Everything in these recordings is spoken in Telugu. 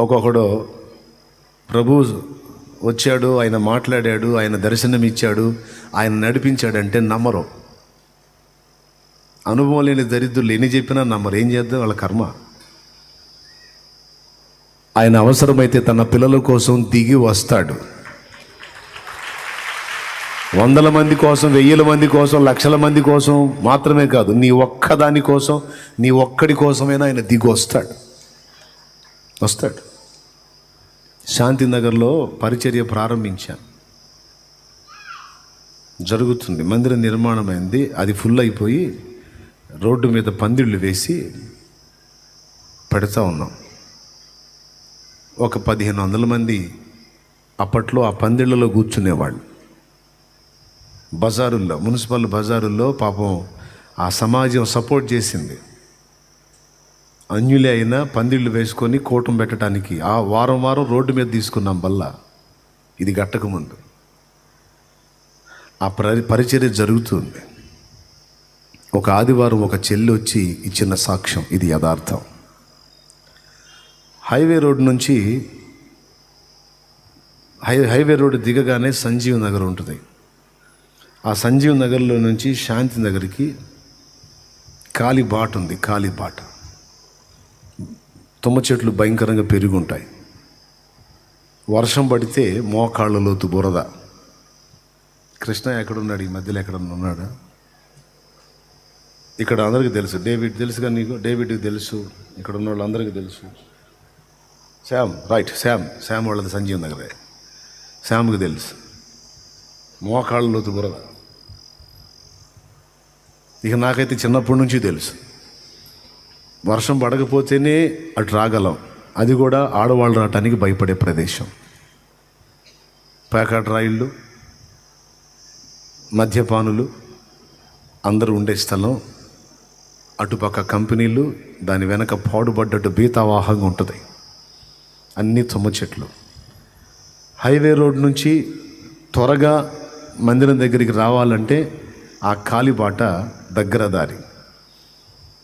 ఒక్కొక్కడు ప్రభు వచ్చాడు ఆయన మాట్లాడాడు ఆయన దర్శనం ఇచ్చాడు ఆయన నడిపించాడంటే నమ్మరు. అనుభవం లేని దరిద్రులు ఎన్ని చెప్పినా నమ్మరు. ఏం చేద్దాం? వాళ్ళ కర్మ. ఆయన అవసరమైతే తన పిల్లల కోసం దిగి వస్తాడు. వందల మంది కోసం వెయ్యిల మంది కోసం లక్షల మంది కోసం మాత్రమే కాదు నీ ఒక్కదాని కోసం నీ ఒక్కడి కోసమైనా ఆయన దిగి వస్తాడు. వస్తాడు. శాంతినగర్లో పరిచర్య ప్రారంభించాను జరుగుతుంది. మందిర నిర్మాణం అయింది అది ఫుల్ అయిపోయి రోడ్డు మీద పందిళ్ళు వేసి పెడతా ఉన్నాం. ఒక పదిహేను వందల మంది అప్పట్లో ఆ పందిళ్ళలో కూర్చునేవాళ్ళు. బజారుల్లో మున్సిపల్ బజారుల్లో పాపం ఆ సమాజం సపోర్ట్ చేసింది. అన్యులే అయినా పందిళ్ళు వేసుకొని కూటం పెట్టడానికి ఆ వారం వారం రోడ్డు మీద తీసుకున్నాం బల్ల. ఇది గట్టకముందు ఆ పరి పరిచర్య జరుగుతుంది. ఒక ఆదివారం ఒక చెల్లి వచ్చి ఇచ్చిన సాక్ష్యం ఇది యథార్థం. హైవే రోడ్ నుంచి హై హైవే రోడ్ దిగగానే సంజీవ్ నగర్ ఉంటుంది. ఆ సంజీవ్ నగర్లో నుంచి శాంతి నగర్కి కాలిబాట్ ఉంది కాలిబాట్. తుమ్మ చెట్లు భయంకరంగా పెరిగి ఉంటాయి వర్షం పడితే మోకాళ్ళ లోతు బురద. కృష్ణ ఎక్కడున్నాడు? ఈ మధ్యలో ఎక్కడన్నా ఉన్నాడా? ఇక్కడ అందరికీ తెలుసు. డేవిడ్ తెలుసుగా నీకు? డేవిడ్కి తెలుసు. ఇక్కడ ఉన్న వాళ్ళందరికీ తెలుసు. శ్యామ్ రైట్. శ్యామ్ శ్యామ్ వాళ్ళది సంజీవ్ నగరే. శ్యామ్కి తెలుసు. మోకాళ్ళ లోతు బురద. ఇక నాకైతే చిన్నప్పటి నుంచి తెలుసు. వర్షం పడకపోతేనే అటు రాగలం. అది కూడా ఆడవాళ్ళు రావటానికి భయపడే ప్రదేశం. ప్యాకెట్ రైళ్ళు మద్యపానులు అందరూ ఉండే స్థలం అటుపక్క కంపెనీలు దాని వెనక పాడుపడ్డట్టు బీతావాహంగా ఉంటుంది. అన్ని తుమ్మ చెట్లు. హైవే రోడ్ నుంచి త్వరగా మందిరం దగ్గరికి రావాలంటే ఆ కాలిబాట దగ్గర దారి.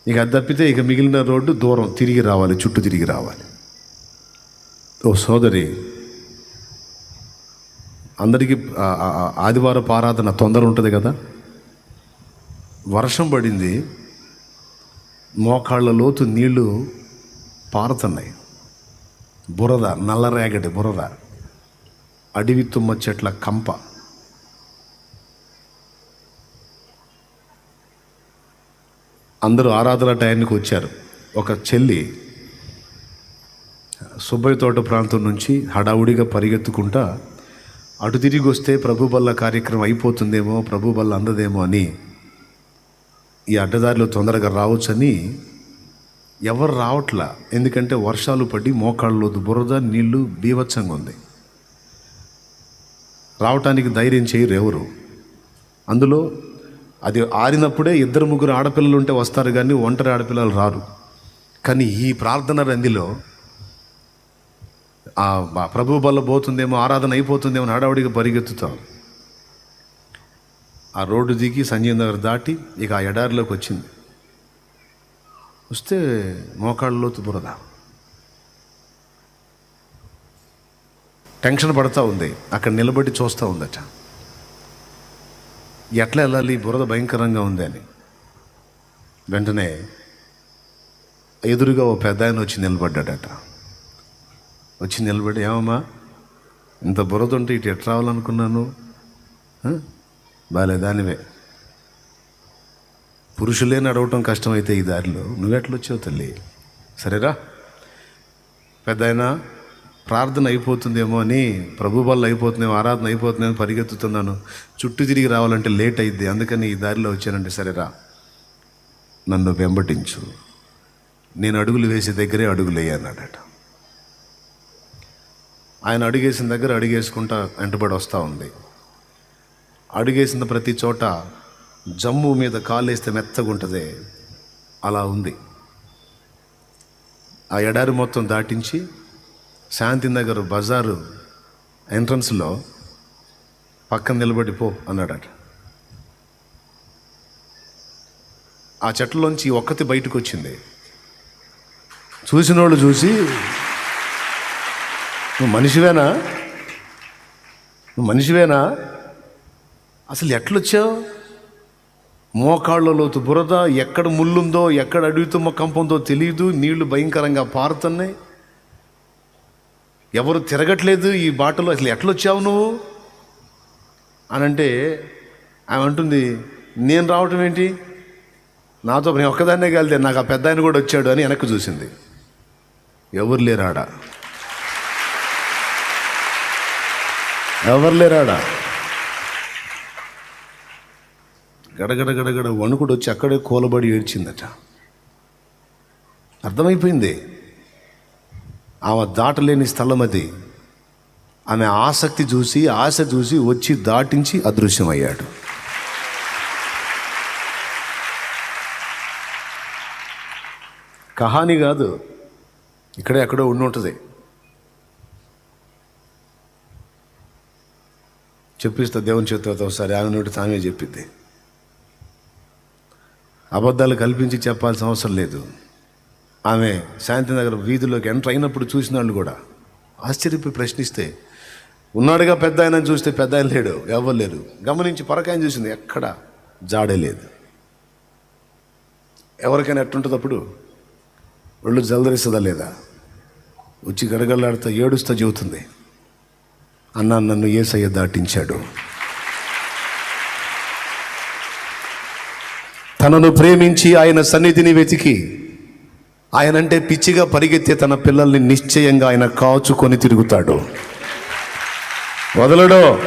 ఇక అది తప్పితే ఇక మిగిలిన రోడ్డు దూరం తిరిగి రావాలి చుట్టూ తిరిగి రావాలి. ఓ సోదరి అందరికీ ఆదివారం ఆరాధన తొందర ఉంటుంది కదా? వర్షం పడింది మోకాళ్ళ లోతు నీళ్ళు పారుతున్నాయి. బురద నల్లరేగడి బురద అడవి తుమ్మ చెట్ల కంప. అందరూ ఆరాధన టయానికి వచ్చారు. ఒక చెల్లి సుబ్బయ్య తోట ప్రాంతం నుంచి హడావుడిగా పరిగెత్తుకుంటా అటు తిరిగి వస్తే ప్రభు బల్ల కార్యక్రమం అయిపోతుందేమో ప్రభు బల్ల అందదేమో అని ఈ అడ్డదారిలో తొందరగా రావచ్చని ఎవరు రావట్లా? ఎందుకంటే వర్షాలు పడి మోకాళ్ళలో బురద నీళ్ళు బీభత్సంగా ఉంది. రావటానికి ధైర్యం చేయరు ఎవరు. అందులో అది ఆరినప్పుడే ఇద్దరు ముగ్గురు ఆడపిల్లలు ఉంటే వస్తారు కానీ ఒంటరి ఆడపిల్లలు రారు. కానీ ఈ ప్రార్థన రందిలో ఆ ప్రభు బల్ల పోతుందేమో ఆరాధన అయిపోతుందేమో హడావుడిగా పరిగెత్తుతాం. ఆ రోడ్డు దిగి సంజయ్ నగర్ దాటి ఇక ఆ ఎడారిలోకి వచ్చింది. వస్తే మోకాళ్ళలోతు బురద. టెన్షన్ పడతా ఉంది. అక్కడ నిలబడి చూస్తూ ఉందట. ఎట్లా వెళ్ళాలి? బురద భయంకరంగా ఉంది అని. వెంటనే ఎదురుగా ఓ పెద్ద ఆయన వచ్చి నిలబడ్డాడట. వచ్చి నిలబడి ఏమమ్మా ఇంత బురద ఉంటే ఇటు ఎట్లా రావాలనుకున్నాను? ఆ? బాలే దానివే. పురుషులే నడవటం కష్టమైతే ఈ దారిలో నువ్వెట్లొచ్చావు తల్లి? సరేరా? పెద్ద ప్రార్థన అయిపోతుందేమో అని ప్రభు వల్ల అయిపోతుందేమో ఆరాధన అయిపోతుందేమో పరిగెత్తుతున్నాను. చుట్టూ తిరిగి రావాలంటే లేట్ అయింది అందుకని ఈ దారిలో వచ్చానంటే సరేరా నన్ను వెంబటించు నేను అడుగులు వేసే దగ్గరే అడుగులేయన్నాడట ఆయన అడుగేసిన దగ్గర అడుగేసుకుంటా వెంటబడి వస్తూ ఉంది. అడుగేసిన ప్రతి చోట జమ్ము మీద కాలేస్తే మెత్తగుంటుంది అలా ఉంది. ఆ ఎడారి మొత్తం దాటించి శాంతినగర్ బజారు ఎంట్రన్స్లో పక్కన నిలబడి పో అన్నాడట. ఆ చెట్లలోంచి ఒక్కతి బయటకు వచ్చింది చూసిన వాళ్ళు చూసి నువ్వు మనిషివేనా? నువ్వు మనిషివేనా? అసలు ఎట్లొచ్చావు? మోకాళ్ళ లోతు బురద ఎక్కడ ముళ్ళుందో ఎక్కడ అడుగుతుమ్మ కంపందో తెలియదు నీళ్ళు భయంకరంగా పారుతున్నాయి. ఎవరు తిరగట్లేదు ఈ బాటలో? అసలు ఎట్లొచ్చావు నువ్వు? అని అంటే ఆమె అంటుంది నేను రావటం ఏంటి? నాతో నేను ఒక్కదాన్నే కలితే నాకు ఆ పెద్ద ఆయన కూడా వచ్చాడు అని వెనక్కి చూసింది. ఎవరు లేరాడా? ఎవరు లేరాడా? గడగడ గడగడ వణుకుడు వచ్చి అక్కడే కూలబడి ఏడ్చిందట. అర్థమైపోయింది. ఆమె దాటలేని స్థలం అది ఆమె ఆసక్తి చూసి ఆశ చూసి వచ్చి దాటించి అదృశ్యమయ్యాడు. కహాని కాదు ఇక్కడే ఎక్కడో ఉండి ఉంటుంది. చెప్పిస్తా దేవుని చేతులతో ఒకసారి ఆమె నోటి తామే చెప్పిద్ది అబద్ధాలు కల్పించి చెప్పాల్సిన అవసరం లేదు. ఆమె శాంతి నగర్ వీధిలోకి ఎంటర్ అయినప్పుడు చూసిన వాళ్ళు కూడా ఆశ్చర్యపోయి ప్రశ్నిస్తే ఉన్నాడుగా పెద్ద ఆయన చూస్తే పెద్ద ఆయన లేడు ఎవరు లేరు. గమనించి పరకాయని చూసింది ఎక్కడ జాడే లేదు. ఎవరికైనా ఎట్టుంటుంది అప్పుడు? ఒళ్ళు జలదరిస్తుందా లేదా? వచ్చి గడగడలాడుతా ఏడుస్తా చెబుతుంది. అన్న నన్ను ఏసయ్య దాటించాడు. తనను ప్రేమించి ఆయన సన్నిధిని వెతికి ఆయనంటే పిచ్చిగా పరిగెత్తే తన పిల్లల్ని నిశ్చయంగా ఆయన కాచుకొని తిరుగుతాడు. వదలడో.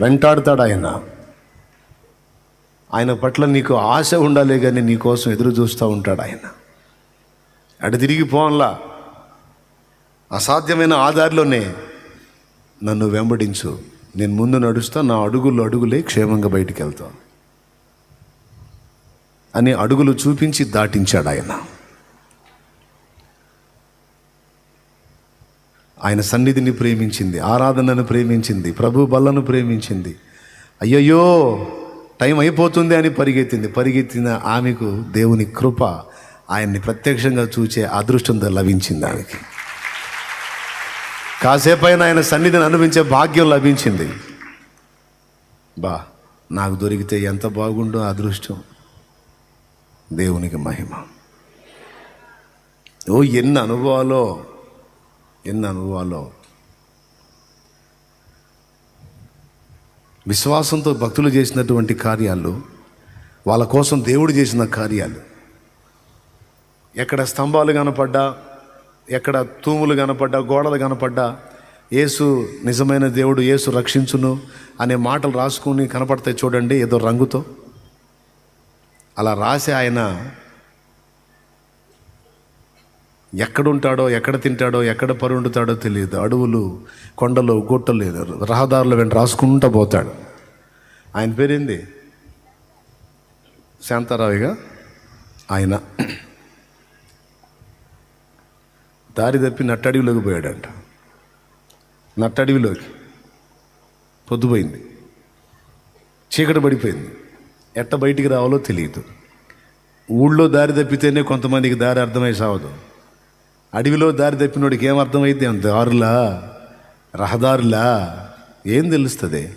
వెంటాడుతాడు ఆయన. ఆయన పట్ల నీకు ఆశ ఉండాలి కానీ నీకోసం ఎదురు చూస్తూ ఉంటాడు ఆయన. అటు తిరిగి పోన్లా. అసాధ్యమైన ఆధారిలోనే నన్ను వెంబడించు. నేను ముందు నడుస్తా నా అడుగులు అడుగులే క్షేమంగా బయటికి వెళ్తాను అని అడుగులు చూపించి దాటించాడు ఆయన ఆయన సన్నిధిని ప్రేమించింది ఆరాధనను ప్రేమించింది ప్రభు బల్లను ప్రేమించింది. అయ్యయ్యో టైం అయిపోతుంది అని పరిగెత్తింది. పరిగెత్తిన ఆమెకు దేవుని కృప ఆయన్ని ప్రత్యక్షంగా చూచే అదృష్టం లభించింది ఆమెకి కాసేపైన ఆయన సన్నిధిని అనుభవించే భాగ్యం లభించింది. బా నాకు దొరికితే ఎంత బాగుండో అదృష్టం. దేవునికి మహిమ. ఓ ఎన్ని అనుభవాలో ఎన్ని అనుభవాలో. విశ్వాసంతో భక్తులు చేసినటువంటి కార్యాలు వాళ్ళ కోసం దేవుడు చేసిన కార్యాలు. ఎక్కడ స్తంభాలు కనపడ్డా ఎక్కడ తూములు కనపడ్డా గోడలు కనపడ్డా యేసు నిజమైన దేవుడు యేసు రక్షించును అనే మాటలు రాసుకుని కనపడతాయి చూడండి ఏదో రంగుతో. అలా రాసి ఆయన ఎక్కడుంటాడో ఎక్కడ తింటాడో ఎక్కడ పరుండుతాడో తెలియదు. అడవులు కొండలు గుట్టలు రహదారులు వెంట రాసుకుంటూ పోతాడు. ఆయన పేరేంది? శాంతారావుగా? ఆయన. దారి తప్పి నట్టడవిలోకి పోయాడంట. నట్టడవిలోకి పొద్దుపోయింది. చీకటి పడిపోయింది. ఎట్ట బయటికి రావాలో తెలియదు. ఊళ్ళో దారి తప్పితేనే కొంతమందికి దారి అర్థమై సావదు. అడవిలో దారి తప్పినోడికి ఏం అర్థమైతే దారులా రహదారులా? ఏం తెలుస్తుంది?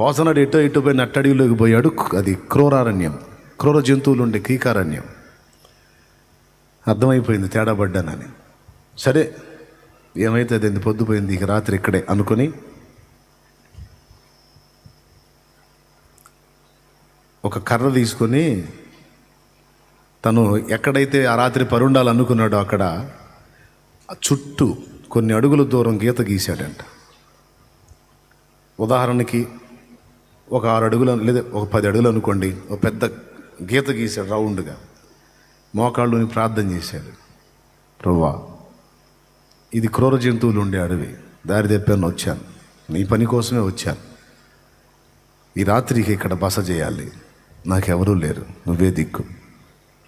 పోసనాడు ఎటో ఎటో పోయి నట్టడవిలోకి పోయాడు. అది క్రూరారణ్యం. క్రూర జంతువులు ఉండే కీకారణ్యం. అర్థమైపోయింది తేడా పడ్డానని. సరే ఏమైతే అది? పొద్దుపోయింది ఇక రాత్రి ఇక్కడే అనుకొని ఒక కర్ర తీసుకొని తను ఎక్కడైతే ఆ రాత్రి పరుండాలనుకున్నాడో అక్కడ చుట్టూ కొన్ని అడుగుల దూరం గీత గీశాడంట. ఉదాహరణకి ఒక ఆరు అడుగులు లేదా ఒక పది అడుగులు అనుకోండి ఒక పెద్ద గీత గీశాడు రౌండ్గా. మోకాళ్ళుని ప్రార్థన చేశాడు. ప్రవ్వా ఇది క్రూర జంతువులు ఉండే అడవి. దారి తెప్పాను వచ్చాను? నీ పని కోసమే వచ్చాను. ఈ రాత్రికి ఇక్కడ బస చేయాలి. నాకెవరూ లేరు. నువ్వే దిక్కు.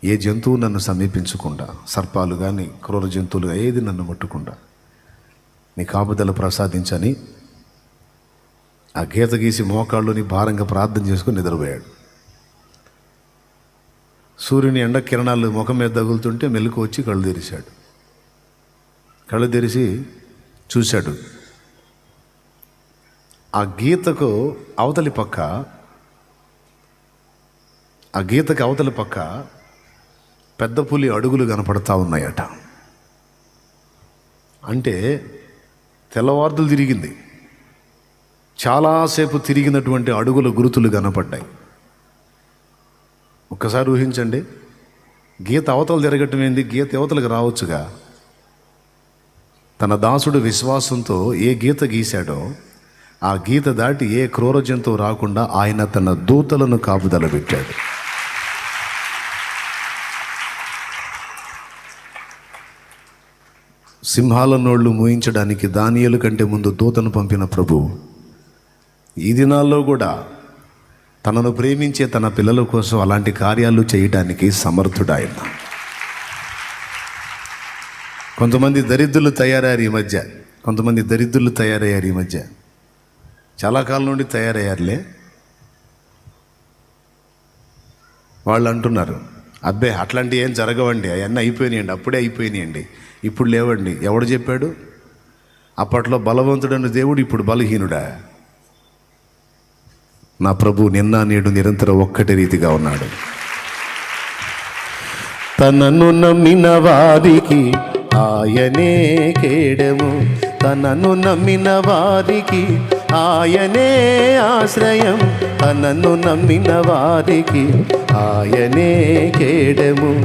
ఏ జంతువు నన్ను సమీపించకుండా సర్పాలు కానీ క్రూర జంతువులు ఏది నన్ను ముట్టకుండా? నీ కాపుదల ప్రసాదించని ఆ గీత గీసి మోకాళ్ళుని భారంగా ప్రార్థన చేసుకుని నిద్రపోయాడు. సూర్యుని ఎండ కిరణాలు ముఖం మీద తగులుతుంటే మెలకు వచ్చి కళ్ళు తెరిచాడు. కళ్ళు తెరిచి చూశాడు. ఆ గీతకు అవతలి పక్క ఆ గీతకు అవతల పక్క పెద్ద పులి అడుగులు కనపడతా ఉన్నాయట. అంటే తెల్లవార్దులు తిరిగింది. చాలాసేపు తిరిగినటువంటి అడుగుల గురుతులు కనపడ్డాయి. ఒక్కసారి ఊహించండి గీత అవతలు తిరగటం ఏంది? గీత అవతలకు రావచ్చుగా? తన దాసుడు విశ్వాసంతో ఏ గీత గీశాడో ఆ గీత దాటి ఏ క్రూర జంతువు రాకుండా ఆయన తన దూతలను కాపుదల పెట్టాడు. సింహాల నోళ్ళు మూయించడానికి దానియలు కంటే ముందు దూతను పంపిన ప్రభు ఈ దినాల్లో కూడా తనను ప్రేమించే తన పిల్లల కోసం అలాంటి కార్యాలు చేయడానికి సమర్థుడాయన. కొంతమంది దరిద్రులు తయారయ్యారు ఈ మధ్య. కొంతమంది దరిద్రులు తయారయ్యారు ఈ మధ్య. చాలా కాలం నుండి తయారయ్యారులే. వాళ్ళు అంటున్నారు అబ్బే అట్లాంటివి ఏం జరగవండి అవన్నీ అయిపోయినాయండి అప్పుడే అయిపోయినాయండి. ఇప్పుడు లేవండి. ఎవడు చెప్పాడు? అప్పట్లో బలవంతుడైన దేవుడు ఇప్పుడు బలహీనుడా. నా ప్రభు నిన్న నేడు నిరంతరం ఒక్కటి రీతిగా ఉన్నాడు. తనను నమ్మిన వారికి ఆయనే కేడము. తనను నమ్మిన వారికి ఆయనే ఆశ్రయం. తనను నమ్మిన వారికి ఆయనే కేడము.